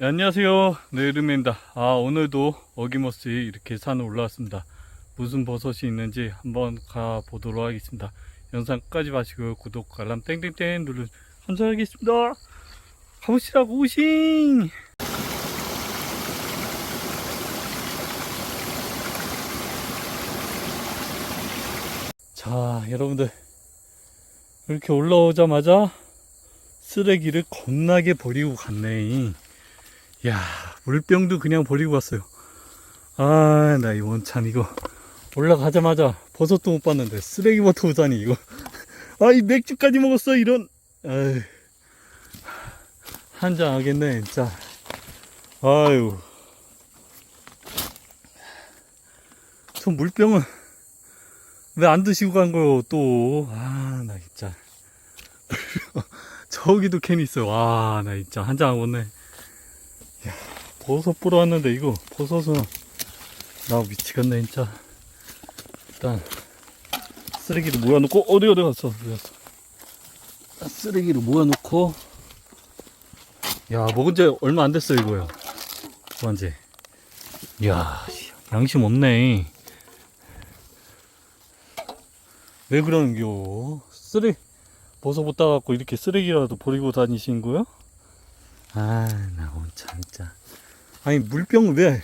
네, 안녕하세요. 네, 르메입니다. 아, 오늘도 어김없이 이렇게 산을 올라왔습니다. 무슨 버섯이 있는지 한번 가보도록 하겠습니다. 영상 끝까지 봐시고 구독, 알람 땡땡땡 누르 감사하겠습니다. 가보시라고, 우싱! 자, 여러분들. 이렇게 올라오자마자 쓰레기를 겁나게 버리고 갔네. 야, 물병도 그냥 버리고 갔어요. 아, 나 이번 참 이거 올라가자마자 버섯도 못 봤는데 쓰레기부터 오다니 이거. 아, 이 맥주까지 먹었어 이런. 아유, 한잔 하겠네 진짜. 아유, 저 물병은 왜 안 드시고 간 거요 또? 아, 나 진짜. 저기도 캔 있어요. 와, 나 진짜 한 잔 하고 네 버섯 보러 왔는데 이거 버섯은 나 미치겠네 진짜. 일단 쓰레기를 모아놓고 어디 어디 갔어? 어디 갔어? 아, 쓰레기를 모아놓고. 야 먹은 지 얼마 안 됐어 이거야. 뭐한지 야 씨, 양심 없네. 왜 그러는겨? 쓰레 버섯 못 따갖고 이렇게 쓰레기라도 버리고 다니신 거야? 아나 참 진짜 아니 물병을 왜?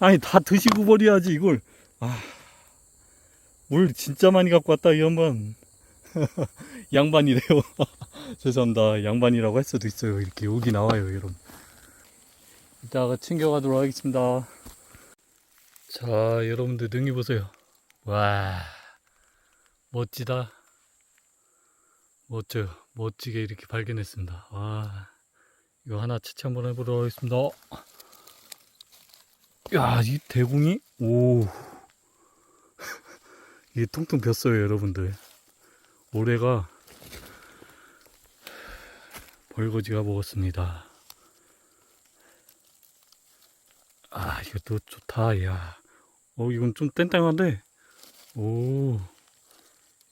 아니 다 드시고 버려야지 이걸. 아, 물 진짜 많이 갖고 왔다 이 양반 양반이래요. 죄송합니다. 양반이라고 할 수도 있어요. 이렇게 여기 나와요 여러분. 이따가 챙겨가도록 하겠습니다. 자 여러분들 능이 보세요. 와 멋지다. 멋져요. 멋지게 이렇게 발견했습니다. 와 이거 하나 채취 한번 해보도록 하겠습니다. 야, 이 대궁이, 오. 이게 퉁퉁 폈어요, 여러분들. 올해가 벌거지가 먹었습니다. 아, 이것도 좋다, 야. 어, 이건 좀 땡땡한데, 오.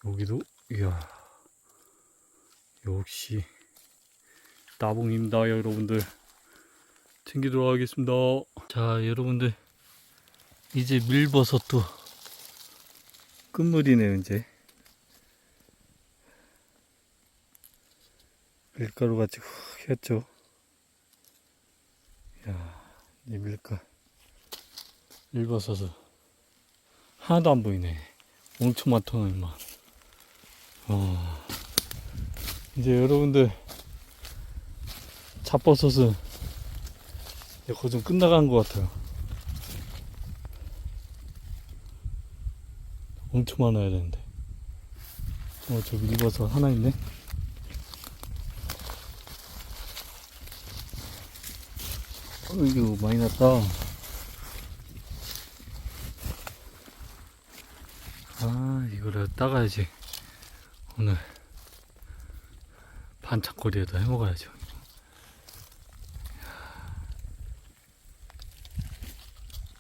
여기도, 이야. 역시. 따봉입니다 여러분들. 챙기도록 하겠습니다. 자 여러분들. 이제 밀버섯도 끝물이네요 이제. 밀가루 같이 훅 했죠. 야, 이 밀가 밀버섯은 하나도 안 보이네. 엄청 많더만 어. 이제 여러분들 잡버섯은 거의 좀 끝나간 것 같아요. 엄청 많아야 되는데. 어, 저 밀버섯 하나 있네. 어, 이거 많이 났다. 아, 이거를 따가야지. 오늘 반찬거리에다 해 먹어야죠.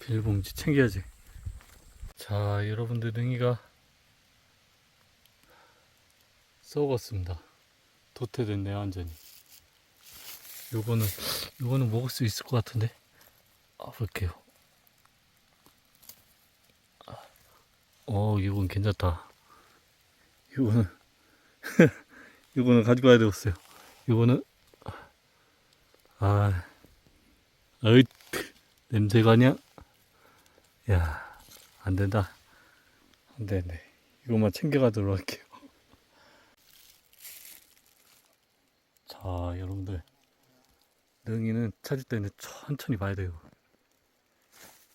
비닐봉지 챙겨야지. 자, 여러분들 능이가 썩었습니다. 도태됐네요, 완전히. 요거는, 요거는 먹을 수 있을 것 같은데? 아, 볼게요. 어, 이건 괜찮다. 이거는, 이거는 가져가야 되겠어요. 이거는, 아, 어이, 냄새가 아니야? 야, 안 된다. 안 되네. 이것만 챙겨가도록 할게요. 자, 여러분들. 능이는 찾을 때는 천천히 봐야 돼요.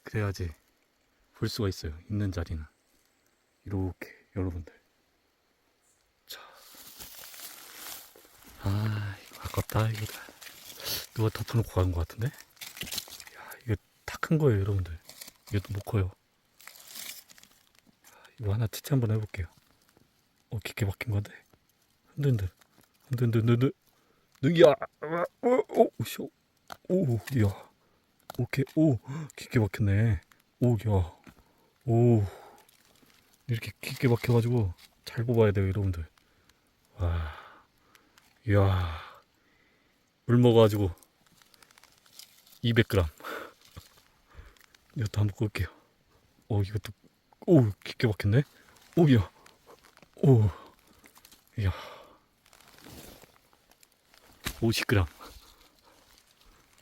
그래야지 볼 수가 있어요. 있는 자리는. 이렇게, 여러분들. 자. 아, 이거 아깝다, 이거. 누가 덮어놓고 간 것 같은데? 야, 이거 다 큰 거예요, 여러분들. 이것도 못 커요. 이거 하나 채취 한번 해볼게요. 어, 깊게 박힌 건데. 흔든들, 흔든들. 능이야! 오, 오, 쇼. 오, 야. 오케이. 오, 깊게 박혔네. 오, 야. 오. 이렇게 깊게 박혀가지고 잘 뽑아야 돼요, 여러분들. 와. 이야. 물 먹어가지고 200g. 이것도 한번 꿀게요. 오, 이것도, 오, 깊게 박혔네? 오, 야. 오, 야. 50g.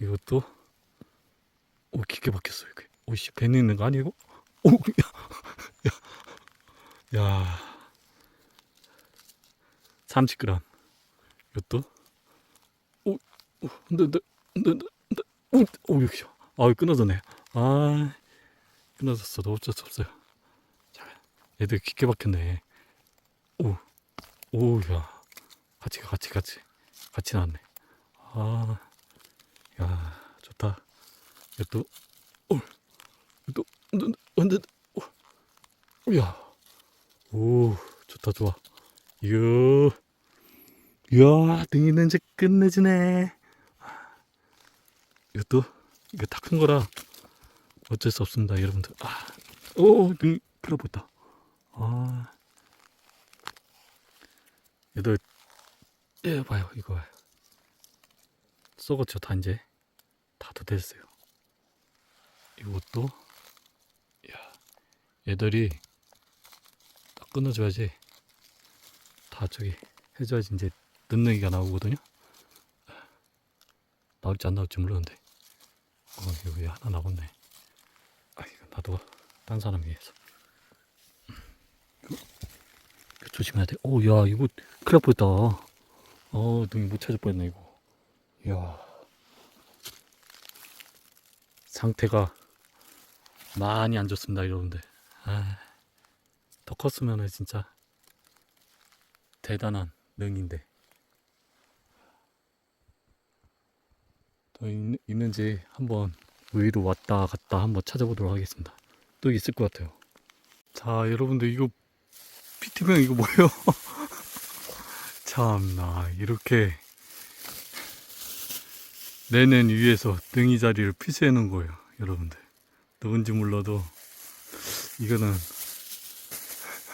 이것도, 오, 깊게 박혔어, 이게. 오씨, 배는 있는 거 아니고? 오, 야, 야, 야. 30g. 이것도, 오, 오, 네, 네, 네, 오, 오, 여기, 아, 끊어졌네. 아, 끊어졌어. 너 어쩔 수 없어요. 자, 얘들 깊게 박혔네. 오, 오, 야. 같이, 가, 같이, 같이. 같이 나왔네. 아, 야, 좋다. 이것도, 오, 이것도, 완전, 완전, 오, 야. 오, 좋다, 좋아. 이야, 이야, 등이 이제 끝내주네. 이것도, 이거 다 큰 거라 어쩔 수 없습니다, 여러분들. 아, 오, 등 풀어봤다. 아, 얘들, 예, 봐요, 이거 봐요. 썩었죠, 다 이제. 다도 됐어요. 이것도, 야, 얘들이 딱 끊어줘야지. 다 저기 해줘야지 이제 늦능이가 나오거든요. 나올지 안 나올지 모르는데. 어, 여기 하나 나왔네. 아, 이거 나도 딴 사람 위해서. 이거 조심해야 돼. 오, 야, 이거 큰일 날 뻔했다. 어, 등이 못 찾을 뻔했네, 이거. 이야. 상태가 많이 안 좋습니다, 여러분들. 아, 더 컸으면은 진짜 대단한 능인데. 더 있, 있는지 한번 위로 왔다 갔다 한번 찾아보도록 하겠습니다. 또 있을 것 같아요. 자, 여러분들 이거 피트병 이거 뭐예요? 참나 이렇게 내는 위에서 등이 자리를 피수해 놓은 거예요, 여러분들. 누군지 몰라도 이거는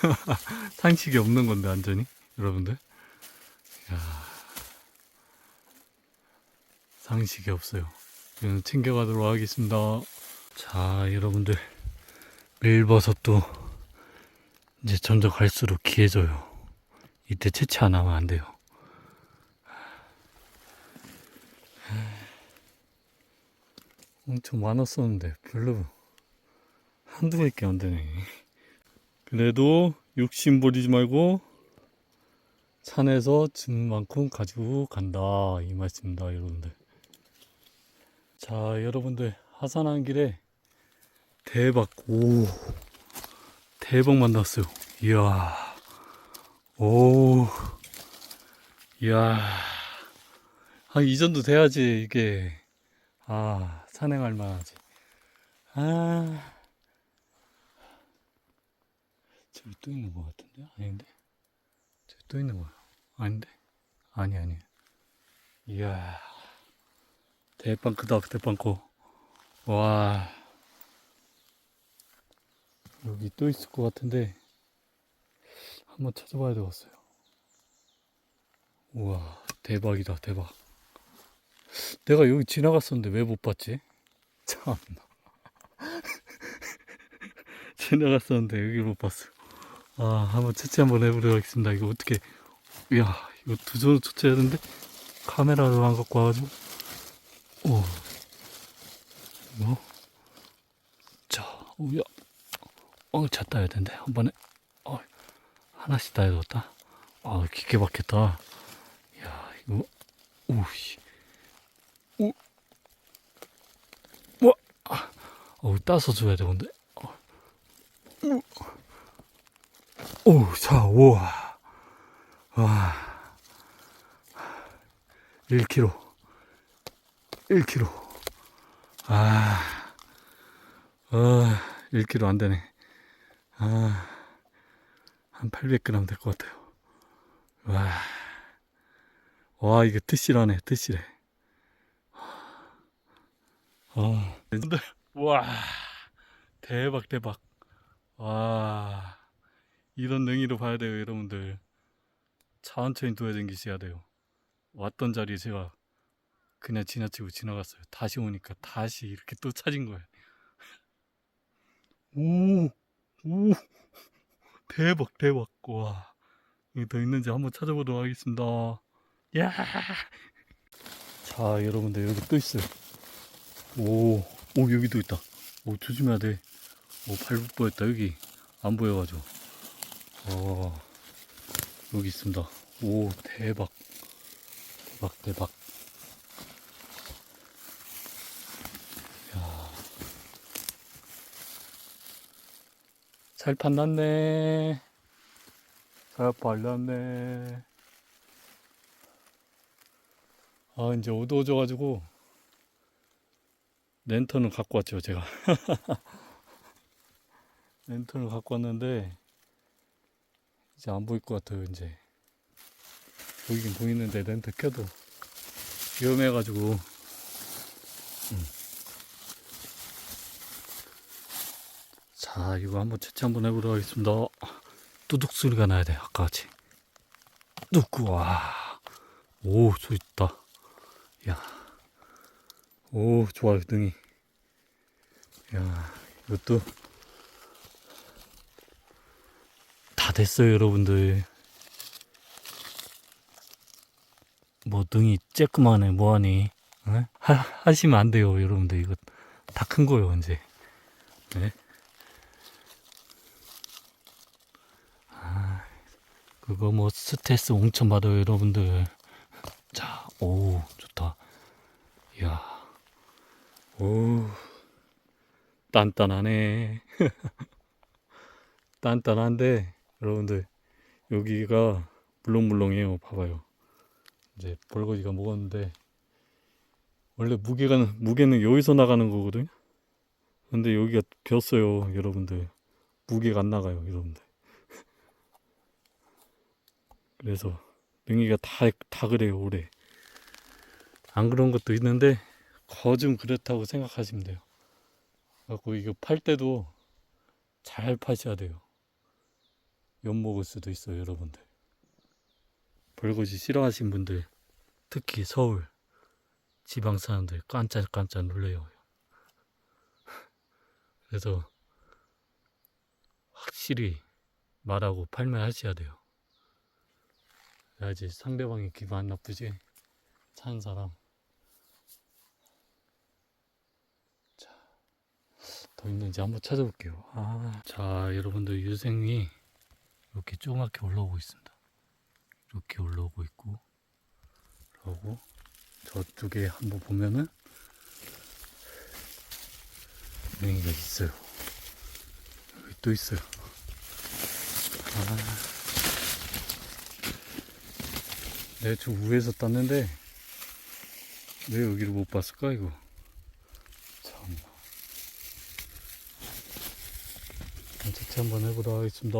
상식이 없는 건데 완전히 여러분들. 야. 상식이 없어요. 이거는 챙겨가도록 하겠습니다. 자, 여러분들. 매일버섯도 이제 점점 갈수록 귀해져요. 이때 채취 안 하면 안 돼요. 엄청 많았었는데 별로 한두 개밖에 안 되네. 그래도 욕심 부리지 말고 산에서 준 만큼 가지고 간다 이 말씀입니다 여러분들 자 여러분들 하산한 길에 대박 오 대박 만났어요. 이야 오 이야. 한이 정도 돼야지 이게. 아 산행할 만하지. 아. 저기 또 있는 것 같은데? 아닌데? 저기 또 있는 거야. 아닌데? 아니 아니. 이야 대빵 크다 대빵 커와. 여기 또 있을 것 같은데 한번 찾아봐야 되겠어요. 우와 대박이다 대박. 내가 여기 지나갔었는데 왜 못 봤지? 참나. 지나갔었는데 여기 못 봤어. 아 한번 채취 한번 해보도록 하겠습니다. 이거 어떻게 이야 이거 두 손으로 채취해야 되는데? 카메라를 안 갖고 와가지고 오 이거 자 오야 어 잤다 해야 되는데 한 번에 어 하나씩 다 해뒀다 아 깊게 박혔다 야 이거 오씨 오 와, 아, 어, 따서 줘야 되는데. 어. 우. 오, 자, 우와. 와. 1kg. 1kg. 아. 어, 1kg 안 되네. 아. 한 800g 될 것 같아요. 와. 와, 이게 뜻이라네, 뜻이래. 아, 여러분들, 와, 대박, 대박. 와, 이런 능이로 봐야 돼요, 여러분들. 천천히 두어진 기셔야 돼요. 왔던 자리에 제가 그냥 지나치고 지나갔어요. 다시 오니까 다시 이렇게 또 찾은 거예요. 오, 오, 대박, 대박. 와, 여기 더 있는지 한번 찾아보도록 하겠습니다. 야! 자, 여러분들, 여기 또 있어요. 오, 오, 여기도 있다. 오, 조심해야 돼. 오, 발붙 보였다. 여기 안 보여가지고. 어, 여기 있습니다. 오, 대박. 대박, 대박. 잘 판났네. 잘 발랐네. 아, 이제 어두워져가지고, 랜턴을 갖고 왔죠, 제가. 랜턴을 갖고 왔는데, 이제 안 보일 것 같아요, 이제. 보이긴 보이는데, 랜턴 켜도 위험해가지고, 음. 자, 이거 한번 채취 한번 해보도록 하겠습니다. 뚜둑 소리가 나야 돼, 아까 같이. 뚜꾸, 와. 오, 소리 있다. 야. 오, 좋아요, 등이. 야, 이것도 다 됐어요, 여러분들. 뭐, 등이 쬐끄만해, 뭐하니. 에? 하, 하시면 안 돼요, 여러분들. 이거 다 큰 거예요, 이제. 네? 그거 뭐 스트레스 엄청 받아요, 여러분들. 자, 오, 좋다. 이야, 오, 단단하네. 단단한데, 여러분들, 여기가 물렁물렁해요. 봐봐요. 이제 벌거지가 먹었는데, 원래 무게가, 무게는 여기서 나가는 거거든요? 근데 여기가 비었어요, 여러분들. 무게가 안 나가요, 여러분들. 그래서, 능이가 다, 다 그래요, 올해. 안 그런 것도 있는데, 거좀 그렇다고 생각하시면 돼요. 그래갖고 이거 팔 때도 잘 파셔야 돼요. 엿 먹을 수도 있어요, 여러분들. 벌거지 싫어하신 분들, 특히 서울 지방 사람들 깜짝깜짝 놀래요. 그래서 확실히 말하고 팔매하셔야 돼요. 그래야지 상대방이 기분 안 나쁘지. 차는 사람. 더 있는지 한번 찾아볼게요. 아, 자, 여러분들 유생이 이렇게 조그맣게 올라오고 있습니다. 이렇게 올라오고 있고, 그러고 저쪽에 한번 보면은 유생이가 있어요. 여기 또 있어요. 아, 내가 저 위에서 땄는데 왜 여기를 못 봤을까 이거? 참. 채취 한번 해보도록 하겠습니다.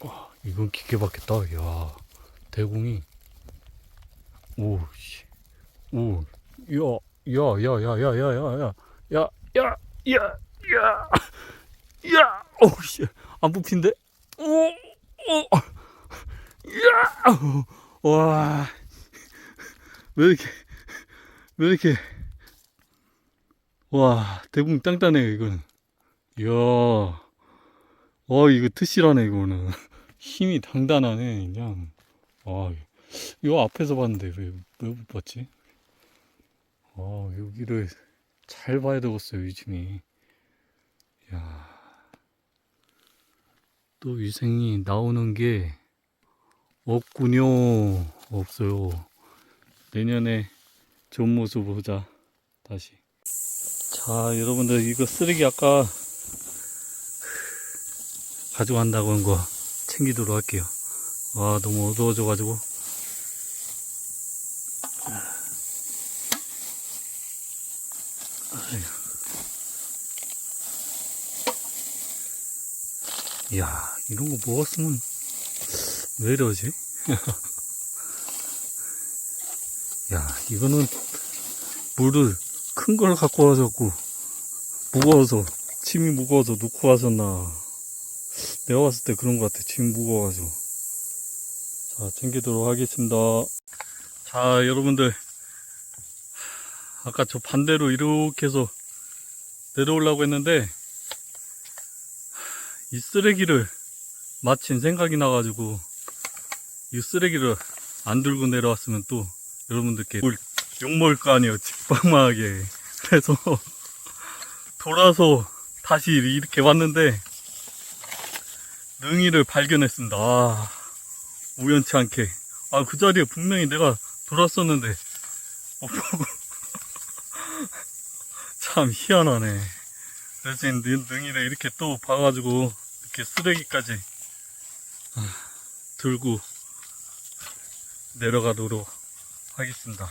와, 이건 깊게 박혔다. 야, 대공이. 오, 씨. 오, 야, 야, 야, 야, 야, 야, 야, 야, 야, 야, 야, 야, 야, 오, 씨. 안 뽑힌데? 오, 오, 야, 와. 왜 이렇게, 왜 이렇게, 와, 대공 땅따네요, 이거는. 이야, 어, 이거 트실하네, 이거는. 힘이 단단하네, 그냥. 아, 요 앞에서 봤는데, 왜, 왜 못 봤지? 아, 여기를 잘 봐야 되겠어요, 유심히. 야또 위생이 나오는 게 없군요. 없어요. 내년에 좋은 모습 보자. 다시. 자, 여러분들, 이거 쓰레기 아까 가져간다고 한 거 챙기도록 할게요. 와, 너무 어두워져가지고. 이야, 이런 거 먹었으면 왜 이러지? 야, 이거는 물을 큰 걸 갖고 와서고 무거워서 침이 무거워서 놓고 와서나 내가 봤을 때 그런 것 같아. 짐 무거워가지고. 자, 챙기도록 하겠습니다. 자, 여러분들. 아까 저 반대로 이렇게 해서 내려오려고 했는데, 이 쓰레기를 마침 생각이 나가지고, 이 쓰레기를 안 들고 내려왔으면 또 여러분들께 욕- 욕먹을 거 아니에요. 직방망하게. 그래서 돌아서 다시 이렇게 왔는데, 능이를 발견했습니다. 아, 우연치 않게. 아, 그 자리에 분명히 내가 돌았었는데, 못 보고. 참 희한하네. 능- 능이를 이렇게 또 봐가지고, 이렇게 쓰레기까지 아, 들고 내려가도록 하겠습니다.